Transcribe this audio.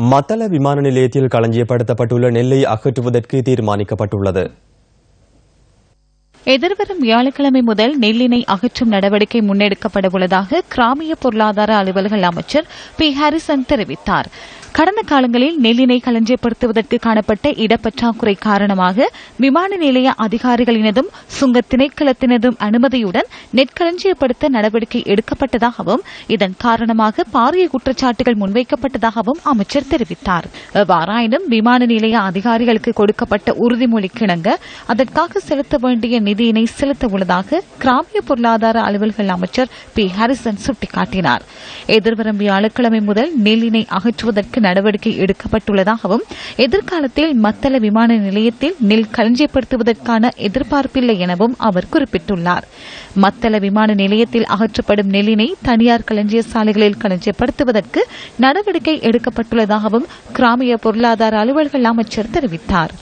மத்தள விமான நிலையத்தில் களஞ்சியப்படுத்தப்பட்டுள்ள நெல்லை அகற்றுவதற்கு தீர்மானிக்கப்பட்டுள்ளது. எதிர்வரும் வியாழக்கிழமை முதல் நெல்லினை அகற்றும் நடவடிக்கை முன்னெடுக்கப்பட உள்ளதாக கிராமிய பொருளாதார அலுவல்கள் அமைச்சர் பி. ஹாரிசன் தெரிவித்தார். கடந்த காலங்களில் நெல்லினை களஞ்சியப்படுத்துவதற்கு காணப்பட்ட இடப்பற்றாக்குறை காரணமாக விமான நிலைய அதிகாரிகளினதும் சுங்க திணைக்களத்தினதும் அனுமதியுடன் நெற்களஞ்சியப்படுத்த நடவடிக்கை எடுக்கப்பட்டதாகவும் இதன் காரணமாக பாரிய குற்றச்சாட்டுகள் முன்வைக்கப்பட்டதாகவும் அமைச்சர் தெரிவித்தார். எவ்வாறாயினும் விமான நிலைய அதிகாரிகளுக்கு கொடுக்கப்பட்ட உறுதிமொழி கிணங்க அதற்காக செலுத்த வேண்டிய நிதியினை செலுத்த உள்ளதாக கிராமிய பொருளாதார அலுவல்கள் அமைச்சர் பி. ஹாரிசன் சுட்டிக்காட்டினார். எதிர்வரும் வியாழக்கிழமை முதல் நெல்லினை அகற்றுவதற்கு நடவடிக்கை எடுக்கப்பட்டுள்ளதாகவும் எதிர்காலத்தில் மத்தள விமான நிலையத்தில் நெல் களஞ்சியப்படுத்துவதற்கான எதிர்பார்ப்பில்லை எனவும் அவர் குறிப்பிட்டுள்ளார். மத்தள விமான நிலையத்தில் அகற்றப்படும் நெல்லினை தனியார் களஞ்சிய சாலைகளில் களஞ்சியப்படுத்துவதற்கு நடவடிக்கை எடுக்கப்பட்டுள்ளதாகவும் கிராமிய பொருளாதார அலுவல்கள் அமைச்சர் தெரிவித்தார்.